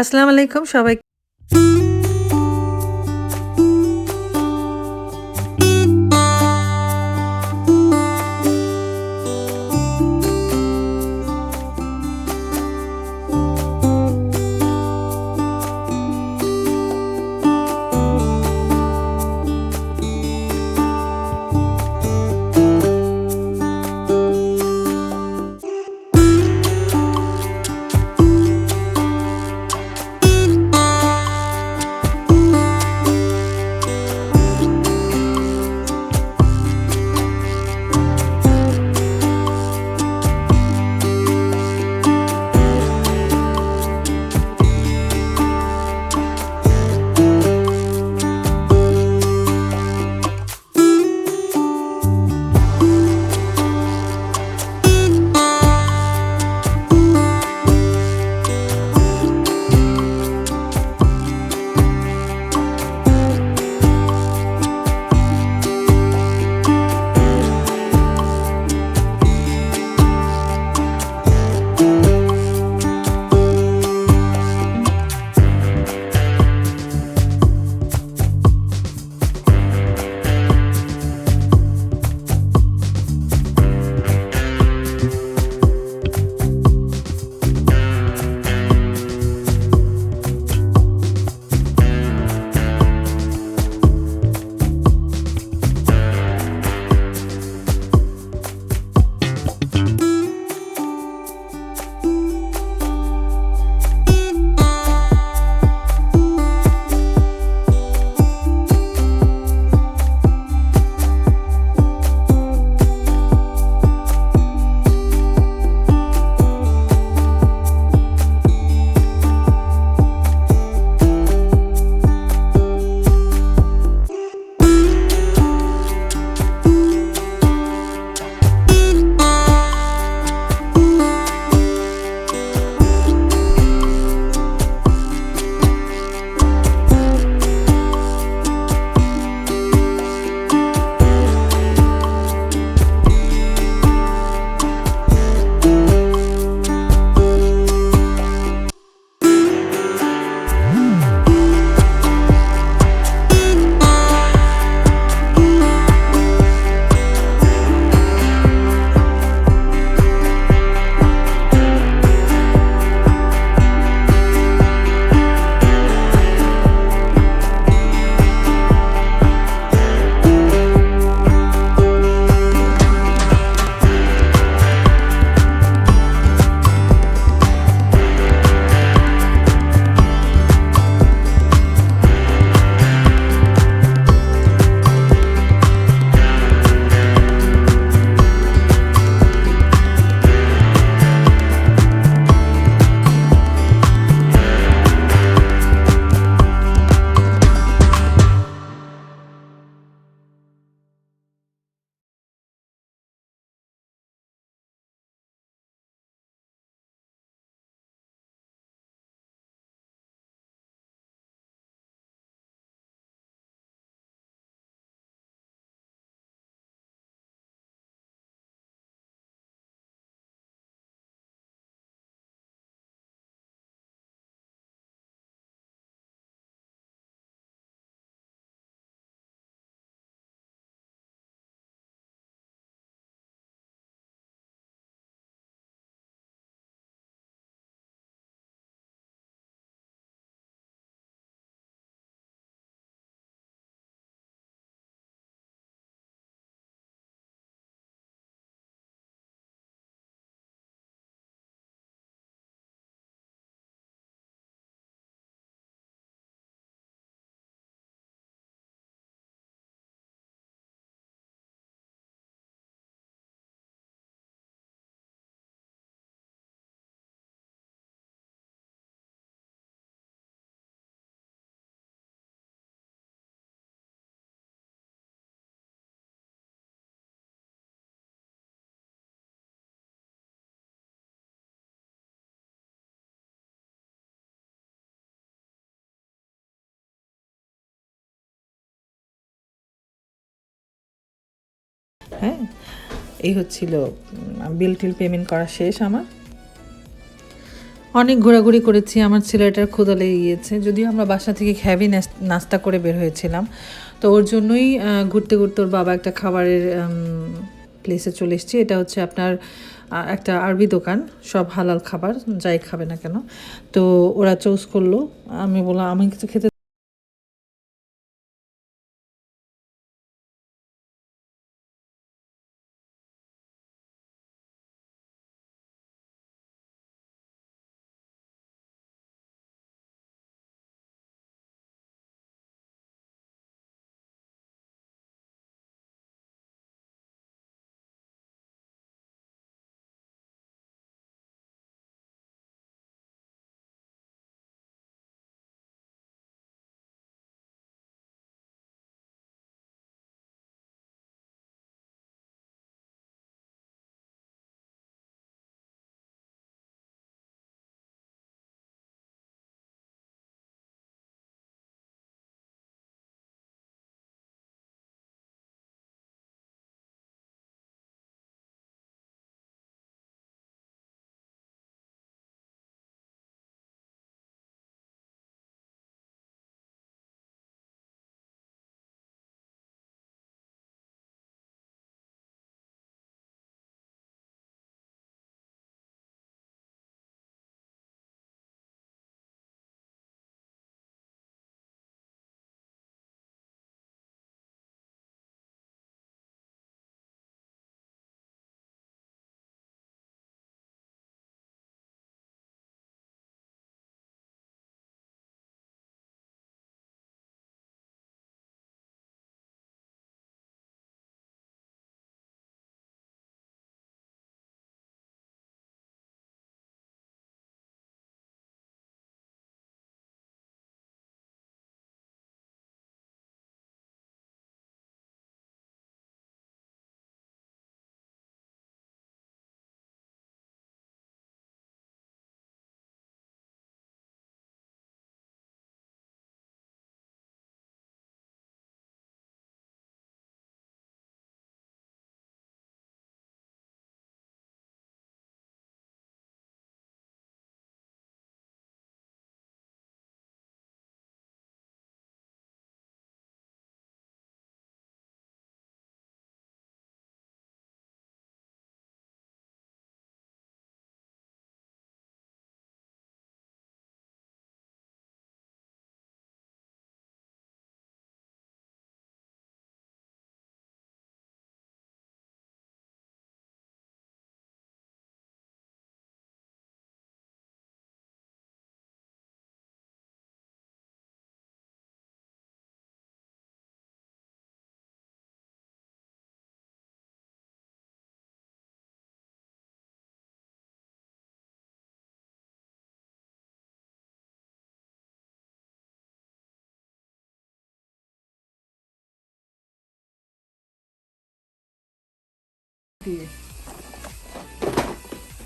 আসসালামু আলাইকুম সবাই হ্যাঁ এই হচ্ছিল বিল টিল পেমেন্ট করা শেষ আমার। অনেক ঘোরাঘুরি করেছি, আমার ছেলেটার ক্ষুদা লেগে গিয়েছে, যদিও আমরা বাসা থেকে হ্যাভি নাস্তা করে বের হয়েছিলাম। তো ওর জন্যই ঘুরতে ঘুরতে ওর বাবা একটা খাবারের প্লেসে চলে এসেছি। এটা হচ্ছে আপনার একটা আরবি দোকান, সব হালাল খাবার, যাই খাবে না কেন। তো ওরা চুজ করল, আমি বললাম, আমি কিছু খেতে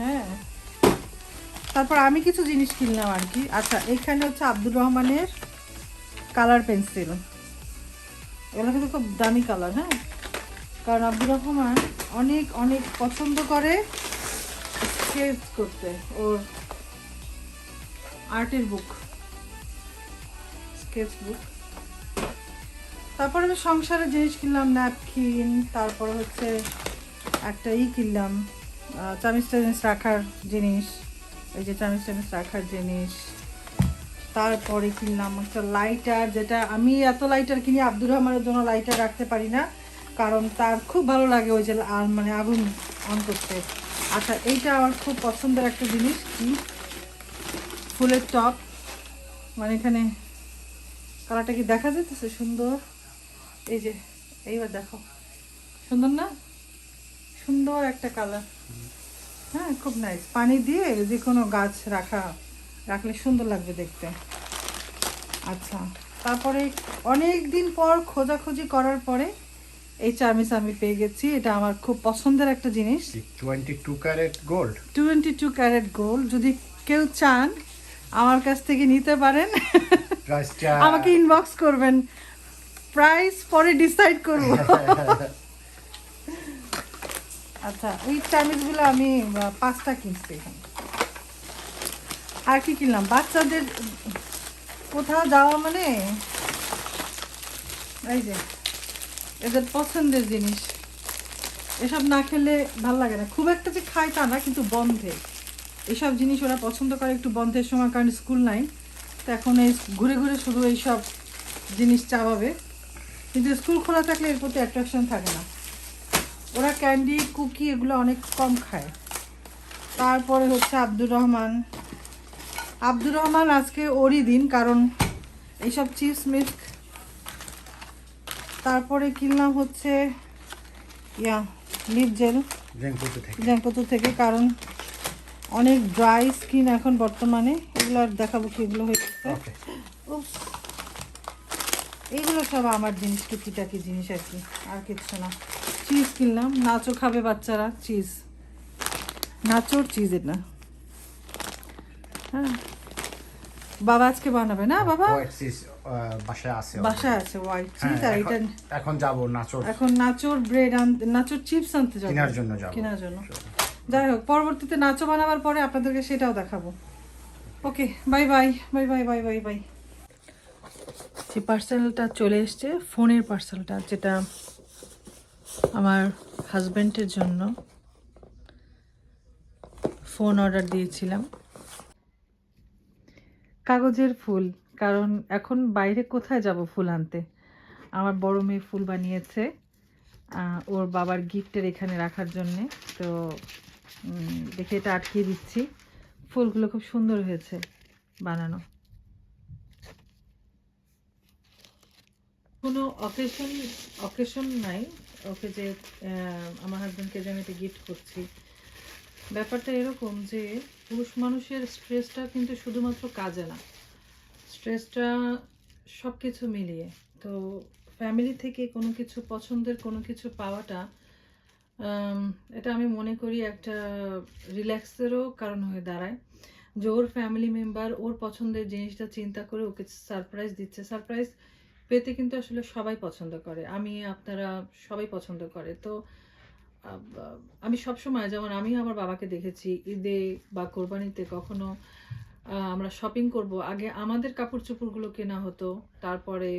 হ্যাঁ। তারপর আমি কিছু জিনিস কিনলাম আর কি। আচ্ছা এখানে হচ্ছে আব্দুর রহমানের কালার পেন্সিল। এগুলো কিন্তু খুব দামি কালার হ্যাঁ? কারণ আব্দুর রহমান অনেক অনেক পছন্দ করে স্কেচ করতে, ওর আর্টের বুক, স্কেচ বুক। তারপরে আমি সংসারের জিনিস কিনলাম, ন্যাপকিন, তারপর হচ্ছে একটা ই কিনলাম আহ, চামিচ রাখার জিনিস এই যে চামিচ টামিচ রাখার জিনিস। তারপরে কিনলাম একটা লাইটার যেটা আমি এত লাইটার কিনি আব্দুর রহমানের জন্য লাইটার রাখতে পারি না কারণ তার খুব ভালো লাগে ওই যে মানে আগুন অন করতে। আচ্ছা এইটা আমার খুব পছন্দের একটা জিনিস কি? ফুলের টপ। মানে এখানে কালারটা কি দেখা যেতেছে সুন্দর? এই যে এইবার দেখো। সুন্দর না? সুন্দর একটা কালার হ্যাঁ খুব নাইস পানি দিয়ে যে কোনো গাছ রাখা রাখলে সুন্দর লাগবে দেখতে। আচ্ছা তারপরে অনেক দিন পর খোঁজাখুঁজি করার পরে এই চামিচ আমি পেয়ে গেছি। এটা আমার খুব পছন্দের একটা জিনিস। Twenty two carat gold twenty two carat gold যদি কেউ চান আমার কাছ থেকে নিতে পারেন। আমাকে ইনবক্স করবেন। প্রাইস পরে ডিসাইড করব। আচ্ছা এই চামিচগুলো আমি পাঁচটা কিনছি এখানে। আর কি কিনলাম? বাচ্চাদের, কোথাও যাওয়া মানে এই যে, এদের পছন্দের জিনিস। এসব না খেলে ভালো লাগে না। খুব একটা যে খায় তা না, কিন্তু বন্ধে। এসব জিনিস ওরা পছন্দ করে একটু বন্ধের সময়, কারণ স্কুল নাই। তো এখন এই ঘুরে ঘুরে শুধু এইসব জিনিস চাওয়াবে কিন্তু স্কুল খোলা থাকলে এর প্রতি অ্যাট্রাকশন থাকে না। ওরা ক্যান্ডি কুকি এগুলো অনেক কম খায়। তারপরে হচ্ছে আব্দুর রহমান। আব্দুর রহমান আজকে ওরই দিন কারণ এইসব চিপস মিল্ক। তারপরে কিনলাম হচ্ছে ইয়া লিপ জেল জেনপুর থেকে কারণ অনেক ড্রাই স্কিন এখন বর্তমানে। এগুলো আর দেখাবো কি এগুলো হয়ে গেছে। এইগুলো সব আমার জিনিস টুকিটাকি জিনিস আর কি আর কিছু না। চিজ কিনলাম। নাচো খাবে বাচ্চারা চিজ নাচোর চিজ এটা। হ্যাঁ। বাবা আজকে বানাবে না বাবা? বাসায় আছে বাসায় আছে হোয়াইট হ্যাঁ, চিজ আর এটা এখন- এখন যাব নাচর। এখন নাচোর ব্রেড আনতে নাচোর চিপস আনতে যাব। কেনার জন্য যাব। কেনার জন্য। যাই হোক পরবর্তীতে নাচো বানাবার পরে আপনাদেরকে সেটাও দেখাবো। Okay bye bye bye bye bye bye bye যে পার্সেলটা চলে এসছে ফোনের পার্সেলটা যেটা আমার হাজব্যান্ডের জন্য ফোন অর্ডার দিয়েছিলাম। কাগজের ফুল, কারণ এখন বাইরে কোথায় যাব ফুল আনতে? আমার বড় মেয়ে ফুল বানিয়েছে ওর বাবার গিফটের এখানে রাখার জন্যে। তো দেখে এটা আটকিয়ে দিচ্ছি। ফুলগুলো খুব সুন্দর হয়েছে বানানো। কোনো অকেশন অকেশন নাই। ওকে যে আমার হাজব্যান্ডকে যে আমি গিফট করছি। ব্যাপারটা এরকম যে, পুরুষ মানুষের স্ট্রেসটা কিন্তু শুধুমাত্র কাজে না। স্ট্রেসটা সব কিছু মিলিয়ে। তো ফ্যামিলি থেকে কোনো কিছু, পছন্দের কোনো কিছু পাওয়াটা এটা আমি মনে করি একটা রিল্যাক্সেরও কারণ হয়ে দাঁড়ায়। যে ওর ফ্যামিলি মেম্বার ওর পছন্দের জিনিসটা চিন্তা করে ওকে সারপ্রাইজ দিচ্ছে। সারপ্রাইজ পেতে কিন্তু আসলে সবাই পছন্দ করে। আমি, আপনারা সবাই পছন্দ করে। তো আমি সব সময় যেমন আমি আমার বাবাকে দেখেছি ঈদে বা কোরবানিতে কখনো আমরা শপিং করব। আগে আমাদের কাপড় চোপড়গুলো কেনা হতো। তারপরে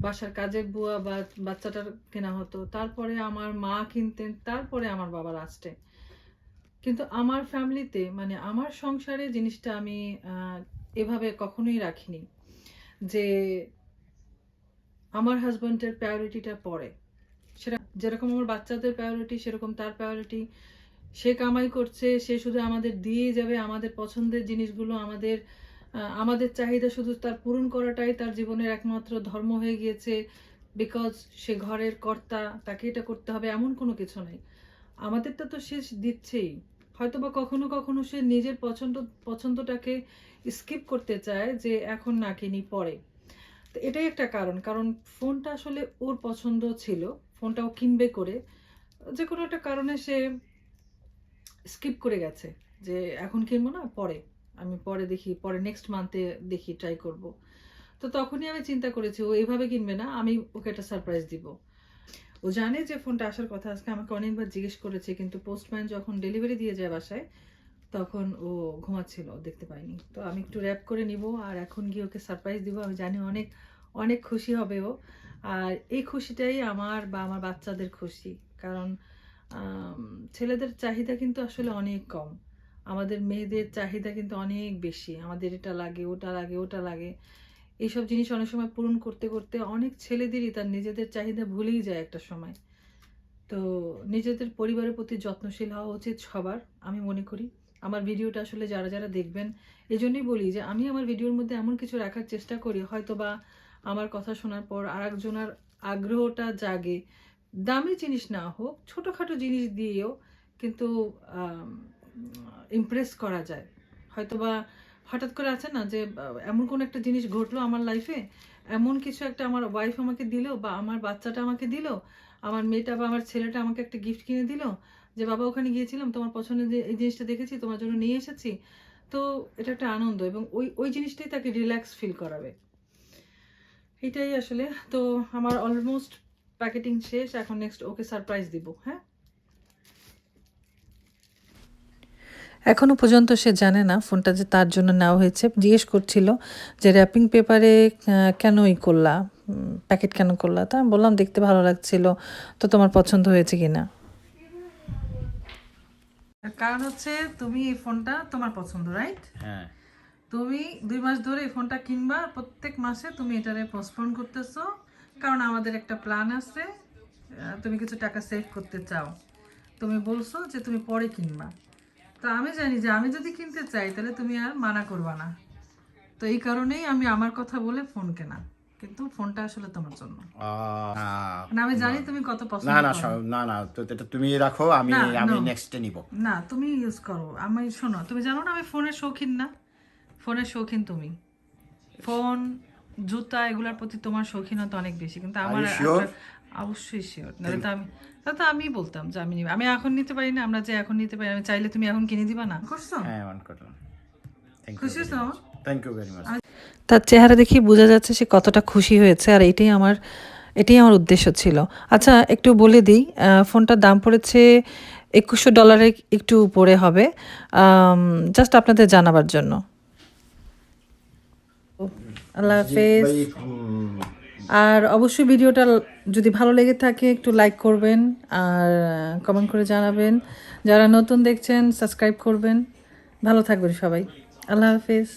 বাসার কাজের বুয়া বা বাচ্চাটার কেনা হতো। তারপরে আমার মা কিনতেন। তারপরে আমার বাবা লাস্টে কিন্তু আমার ফ্যামিলিতে মানে আমার সংসারে জিনিসটা আমি এভাবে কখনোই রাখিনি। যে আমার হাজব্যান্ডের প্রায়োরিটিটা পড়ে সেটা যেরকম আমার বাচ্চাদের প্রায়োরিটি সেরকম তার প্রায়োরিটি সে কামাই করছে, সে শুধু আমাদের দিয়ে যাবে, আমাদের পছন্দের জিনিসগুলো, আমাদের আমাদের চাহিদা শুধু তার পূরণ করাটাই তার জীবনের একমাত্র ধর্ম হয়ে গিয়েছে। বিকজ সে ঘরের কর্তা, তাকে এটা করতে হবে, এমন কোনো কিছু নাই। আমাদেরটা তো সে দিচ্ছেই। হয়তো বা কখনো কখনো সে নিজের পছন্দ, পছন্দটাকে স্কিপ করতে চায় যে এখন না কিনি, পরে। তো এটাই একটা কারণ। কারণ ফোনটা আসলে ওর পছন্দ ছিল, ফোনটা ও কিনবে করে। যে কোনো একটা কারণে সে স্কিপ করে গেছে যে এখন কিনবো না, পরে। আমি পরে দেখি, পরে নেক্সট মান্থে দেখি ট্রাই করব। তো তখনই আমি চিন্তা করেছি, ও এইভাবে কিনবে না, আমি ওকে একটা সারপ্রাইজ দিব। ও জানে যে ফোনটা আসার কথা, আজকে আমাকে অনেকবার জিজ্ঞেস করেছে, কিন্তু পোস্টম্যান যখন ডেলিভারি দিয়ে যায় বাসায় তখন ও ঘুমাচ্ছিল দেখতে পাইনি তো আমি একটু র্যাপ করে নিব আর এখন গিয়ে ওকে সারপ্রাইজ দিব। আমি জানি অনেক অনেক খুশি হবে ও। আর এই খুশিটাই আমার বা আমার বাচ্চাদের খুশি। কারণ ছেলেদের চাহিদা কিন্তু আসলে অনেক কম। আমাদের মেয়েদের চাহিদা কিন্তু অনেক বেশি। আমাদের এটা লাগে, ওটা লাগে ওটা লাগে। এইসব জিনিস অনেক সময় পূরণ করতে করতে অনেক ছেলেদেরই তার নিজেদের চাহিদা ভুলেই যায় একটা সময়। তো নিজেদের পরিবারের প্রতি যত্নশীল হওয়া উচিত সবার, আমি মনে করি। আমার ভিডিওটা আসলে যারা যারা দেখবেন এই জন্যই বলি যে আমি আমার ভিডিওর মধ্যে এমন কিছু রাখার চেষ্টা করি হয়তো বা আমার কথা শোনার পর আর একজনের আগ্রহটা জাগে। দামি জিনিস না হোক, ছোটোখাটো জিনিস দিয়েও কিন্তু ইমপ্রেস করা যায়। হয়তো বা হঠাৎ করে আছে না যে, এমন কোন একটা জিনিস ঘটলো আমার লাইফে এমন কিছু একটা আমার ওয়াইফ আমাকে দিল বা আমার বাচ্চাটা আমাকে দিল, আমার মেয়েটা বা আমার ছেলেটা আমাকে একটা গিফট কিনে দিল যে বাবা ওখানে গিয়েছিলাম, তোমার পছন্দের যে- এই জিনিসটা দেখেছি, তোমার জন্য নিয়ে এসেছি। তো এটা একটা আনন্দ এবং ওই ওই জিনিসটাই তাকে রিল্যাক্স ফিল করাবে। এটাই আসলে। তো আমার অলমোস্ট প্যাকেটিং শেষ, এখন নেক্সট ওকে সারপ্রাইজ দিব হ্যাঁ? এখনও পর্যন্ত সে জানে না, ফোনটা যে তার জন্য নেওয়া হয়েছে। জিজ্ঞেস করছিল যে র্যাপিং পেপারে কেন ই করলা? প্যাকেট কেন করলা? তা আমি বললাম, দেখতে ভালো লাগছিল। তো তোমার পছন্দ হয়েছে কি না কারণ হচ্ছে তুমি এই ফোনটা তোমার পছন্দ রাইট হ্যাঁ। তুমি দুই মাস ধরে এই ফোনটা কিনবা প্রত্যেক মাসে তুমি এটারে পোস্টপোন করতেছো। কারণ আমাদের একটা প্ল্যান আছে তুমি কিছু টাকা সেভ করতে চাও। তুমি বলছো যে তুমি পরে কিনবা। তো আমি জানি যে আমি যদি কিনতে চাই তাহলে তুমি আর মানা করবা না। তো এই কারণেই আমি আমার কথা বলে ফোন কেনা। কিন্তু ফোনটা আসলে তোমার জন্য। মানে আমি জানি তুমি কত পছন্দ না না না না তো এটা তুমি রাখো আমি আমি. নেক্সটে নিব। না তুমি ইউজ করো। আমি শোনো তুমি জানো না আমি ফোনের শৌখিন না? ফোনের শৌখিন তুমি। ফোন জুতা এগুলোর প্রতি তোমার শৌখিনতা অনেক বেশি। কিন্তু আমার অবশ্যই শিওর নাহলে তো আমি তাহলে তো আমি বলতাম যে আমি আমি এখন নিতে পারি না আমরা যে এখন নিতে পারি আমি চাইলে তুমি এখন কিনে দিবা না? করছ হ্যাঁ অন করলাম। খুশি হয়েছো থ্যাংক ইউ ভেরি মাচ তার চেহারা দেখি বোঝা যাচ্ছে সে কতটা খুশি হয়েছে আর এটাই আমার এটাই আমার উদ্দেশ্য ছিল। আচ্ছা একটু বলে দিই ফোনটার দাম পড়েছে একুশশো ডলারের একটু উপরে হবে। জাস্ট আপনাদের জানাবার জন্য। আল্লাহ হাফেজ। আর অবশ্যই ভিডিওটা যদি ভালো লেগে থাকে একটু লাইক করবেন আর কমেন্ট করে জানাবেন। যারা নতুন দেখছেন সাবস্ক্রাইব করবেন। ভালো থাকবেন সবাই। আল্লাহ হাফেজ।